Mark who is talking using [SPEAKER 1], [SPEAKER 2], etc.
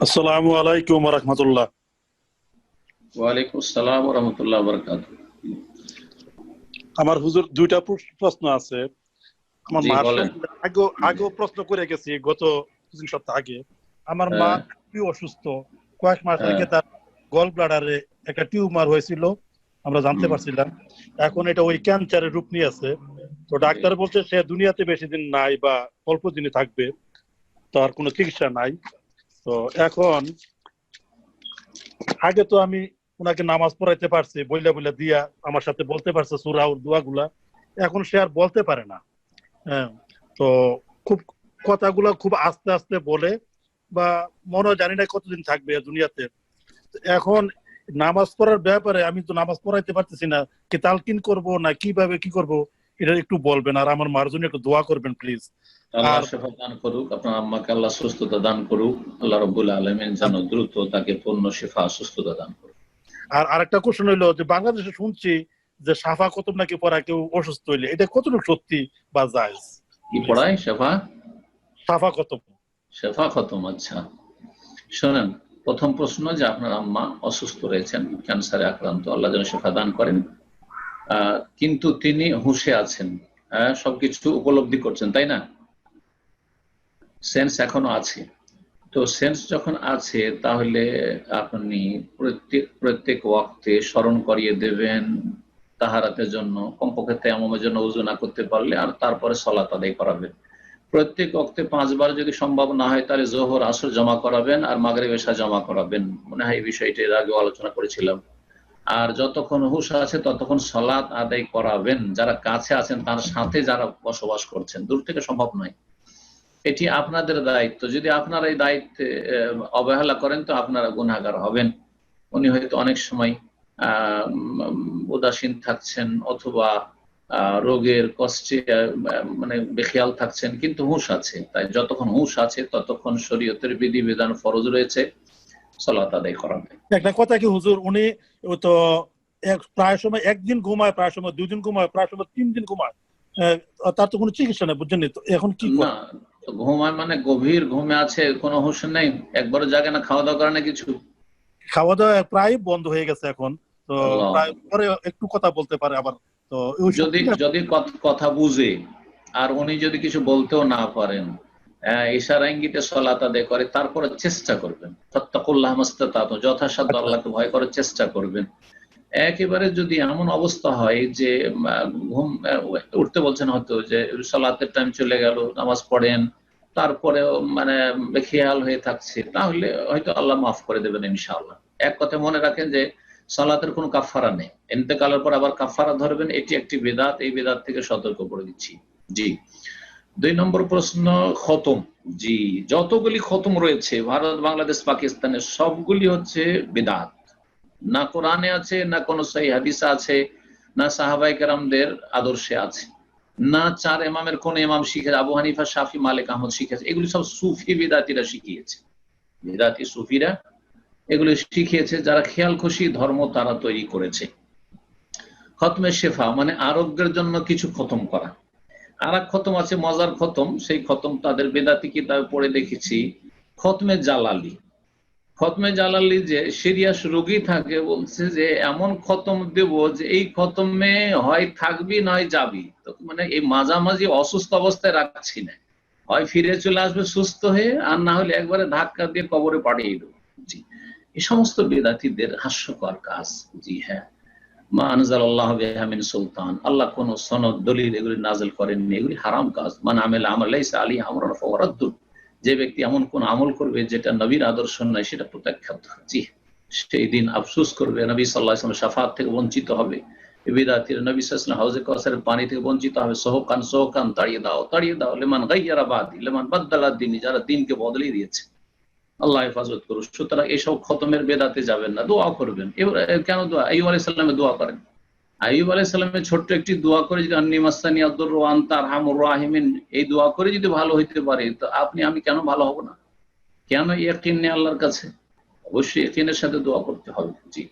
[SPEAKER 1] আসসালামু আলাইকুম রহমতুল্লাহ
[SPEAKER 2] ওয়ালাইকুম আসসালাম রহমতুল্লাহ বরকাত
[SPEAKER 1] আমার হুজুর দুইটা প্রশ্ন আছে। আমার। সঙ্গে আগেও আগেও প্রশ্ন করে গেছি গত তিন সপ্তাহ আগে। আমার মা
[SPEAKER 2] হ্যাঁ।
[SPEAKER 1] খুবই অসুস্থ। কয়েক মাস
[SPEAKER 2] হ্যাঁ।
[SPEAKER 1] আগে তার গল ব্লাডারে একটা টিউমার হয়েছিল। আমরা জানতে পারছিলাম। এখন এটা ওই ক্যান্সারের রূপ নিয়ে আছে তো ডাক্তার বলছে সে দুনিয়াতে বেশি দিন নাই বা অল্প দিনে থাকবে। তার কোনো চিকিৎসা নাই। তো এখন, আগে তো আমি ওনাকে নামাজ পড়াইতে পারছি, বইলা বইলা দিয়া আমার সাথে বলতে পারছে সুরা ওর দোয়াগুলা এখন সে আর বলতে পারে না। হ্যাঁ তো খুব কথাগুলা খুব আস্তে আস্তে বলে বা মনে জানি না কতদিন থাকবে দুনিয়াতে। এখন নামাজ পড়ার ব্যাপারে আমি তো নামাজ পড়াইতে পারতেছি না, কি তালকিন করব না কীভাবে কি করব? এটা একটু বলবেন আর আমার মার জন্য একটু দোয়া করবেন প্লিজ
[SPEAKER 2] আল্লাহ শেফা দান করুক আপনার আম্মাকে আল্লাহ সুস্থতা দান করুক আল্লাহ রব্বুল আলমিন যেন দ্রুত তাকে পূর্ণ শেফা সুস্থতা দান করুক।
[SPEAKER 1] আর আরেকটা কোশ্চেন হইল যে বাংলাদেশে শুনছি যে সাফা কতব নাকি পড়া কেউ অসুস্থ হইলে এটা কতটুকু সত্যি বা জায়েজ?
[SPEAKER 2] কি পড়ায় শেফা?
[SPEAKER 1] সাফা কতব
[SPEAKER 2] শেফা খতম আচ্ছা। শোনেন প্রথম প্রশ্ন যে আপনার আম্মা অসুস্থ রয়েছেন ক্যান্সারে আক্রান্ত আল্লাহ যেন শেফা দান করেন। কিন্তু তিনি হুঁশে আছেন। হ্যাঁ, সবকিছু উপলব্ধি করছেন তাই না? সেন্স এখনও আছে। তো সেন্স যখন আছে তাহলে আপনি প্রত্যেক প্রত্যেক ওয়াক্তে স্মরণ করিয়ে দেবেন তাহারাতের জন্য কমপক্ষে তেমমের জন্য উজু না করতে পারলে আর তারপরে সলাত আদায় করাবেন। প্রত্যেক ওয়াক্তে পাঁচবার যদি সম্ভব না হয় তাহলে জোহর আসর জমা করাবেন আর মাগরিব বেশা জমা করাবেন। মনে হয় এই বিষয়টি এর আগেও আলোচনা করেছিলাম। আর যতক্ষণ হুশ আছে, ততক্ষণ সলাৎ আদায় করাবেন। যারা কাছে আছেন, তার সাথে যারা বসবাস করছেন, দূর থেকে সম্ভব নয়। এটি আপনাদের দায়িত্ব। যদি আপনারা এই দায়িত্বে অবহেলা করেন, তো আপনারা গুণাগার হবেন। উনি হয়তো অনেক সময় উদাসীন থাকছেন অথবা রোগের কষ্টে মানে বেখেয়াল থাকছেন, কিন্তু হুঁশ আছে। তাই যতক্ষণ হুঁশ আছে, ততক্ষণ শরীয়তের বিধিবিধান ফরজ রয়েছে। সলাত আদায় করাবে
[SPEAKER 1] একটা কথা কি হুজুর? উনি ও তো প্রায় সময় একদিন ঘুমায় প্রায় সময় দুই দিন ঘুমায় প্রায় সময় তিন দিন ঘুমায়। তার তো কোনো চিকিৎসা নেই বুঝছেন তো এখন কি
[SPEAKER 2] না ঘুমায় মানে গভীর ঘুমে আছে কোনো হুঁশ নেই? একবারও জাগে না খাওয়া দাওয়া করে না কিছু?
[SPEAKER 1] খাওয়া দাওয়া প্রায় বন্ধ হয়ে গেছে এখন। তো। প্রায় পরে একটু কথা বলতে পারে আবার। তো
[SPEAKER 2] যদি যদি কথা বুঝে আর উনি যদি কিছু বলতেও না পারেন ইশারা ইঙ্গিতে সলাত আদায় করে, তারপরে চেষ্টা করবেন। ফত্তাকুল্লাহ মাস্তাতাত, যথাসাধ্য আল্লাহকে ভয় করার চেষ্টা করবেন। একেবারে যদি এমন অবস্থা হয় যে ঘুম উঠতে বলছেন হয়তো যে, সলাতের টাইম চলে গেল, নামাজ পড়েন তারপরে মানে খেয়াল হয়ে থাকছে, তাহলে হয়তো আল্লাহ মাফ করে দেবেন ইনশাআল্লাহ। এক কথা মনে রাখেন যে, সালাতের কোনো কাফারা নেই। এতেকালের পর আবার কাফারা ধরবেন, এটি একটি বেদাত, এই বেদাত থেকে সতর্ক করে দিচ্ছি। জি। দুই নম্বর প্রশ্ন, খতম। জি, যতগুলি খতম রয়েছে, ভারত, বাংলাদেশ পাকিস্তানের সবগুলি হচ্ছে বেদাত। না কোরআনে আছে, না কোনো সেই হাদিসে আছে, না সাহাবাই কেরামদের আদর্শে আছে। না চার ইমামের কোন ইমাম শিখে আবু হানিফা, শাফি, মালিক, আহমদ শিখেছে। এগুলি সব সুফি বেদাতিরা শিখিয়েছে। বেদাতি সুফিরা এগুলো শিখিয়েছে, যারা খেয়াল খুশি ধর্ম তারা তৈরি করেছে। খতমে শেফা মানে আরোগ্যের জন্য কিছু খতম করা। আর এক খতম আছে, মজার খতম। সেই খতম তাদের বেদাতি কিতাবে পড়ে দেখেছি, খতমে জালালি। খতমে জালালি যে সিরিয়াস রোগী থাকে বলছে যে, এমন খতম দেব যে এই খতমে হয় থাকবি, নয় যাবি। মানে এই মাঝামাঝি অসুস্থ অবস্থায় রাখছি না। হয় ফিরে চলে আসবে সুস্থ হয়ে, আর না হলে একবারে ধাক্কা দিয়ে কবরে পাঠিয়ে দেবো। জি, এই সমস্ত বেদাতিদের হাস্যকর কাজ। জি হ্যাঁ। আল্লাহ কোন সনদ, দলিল এগুলি করেননি। এগুলি হারাম কাজ। মান আমেল যে ব্যক্তি এমন কোন আমল করবে যেটা নবীর আদর্শ নয়, সেটা প্রত্যাখ্যাত। জি, সেই দিন আফসুস করবে। নবী সাফাত থেকে বঞ্চিত হবে। হাউজে পানি থেকে বঞ্চিত হবে। সোহকান সোহকান, তাড়িয়ে দাও তাড়িয়ে দাও। লেমান গাইয়ারা বাদি, লেমান বাদ্দালা দিনী, যারা দিনকে বদলে দিয়েছে। আল্লাহ হেফাজত করুক। সুতরাং এইসব খতমের বেদাতে যাবেন না, দোয়া করবেন। কেন দোয়া? আইব আলাইসাল্লামে দোয়া করেন। আইব আলাইসাল্লামের ছোট্ট একটি দোয়া করে যদি আন্নি মাস্তানি আব্দুর রোহান তার হামুর রাহিমিন, এই দোয়া করে যদি ভালো হইতে পারে, তো আপনি, আমি কেন ভালো হব না? কেন ইয়াকিন নেই আল্লাহর কাছে? অবশ্যই ইয়াকিনের সাথে দোয়া করতে হবে। জি।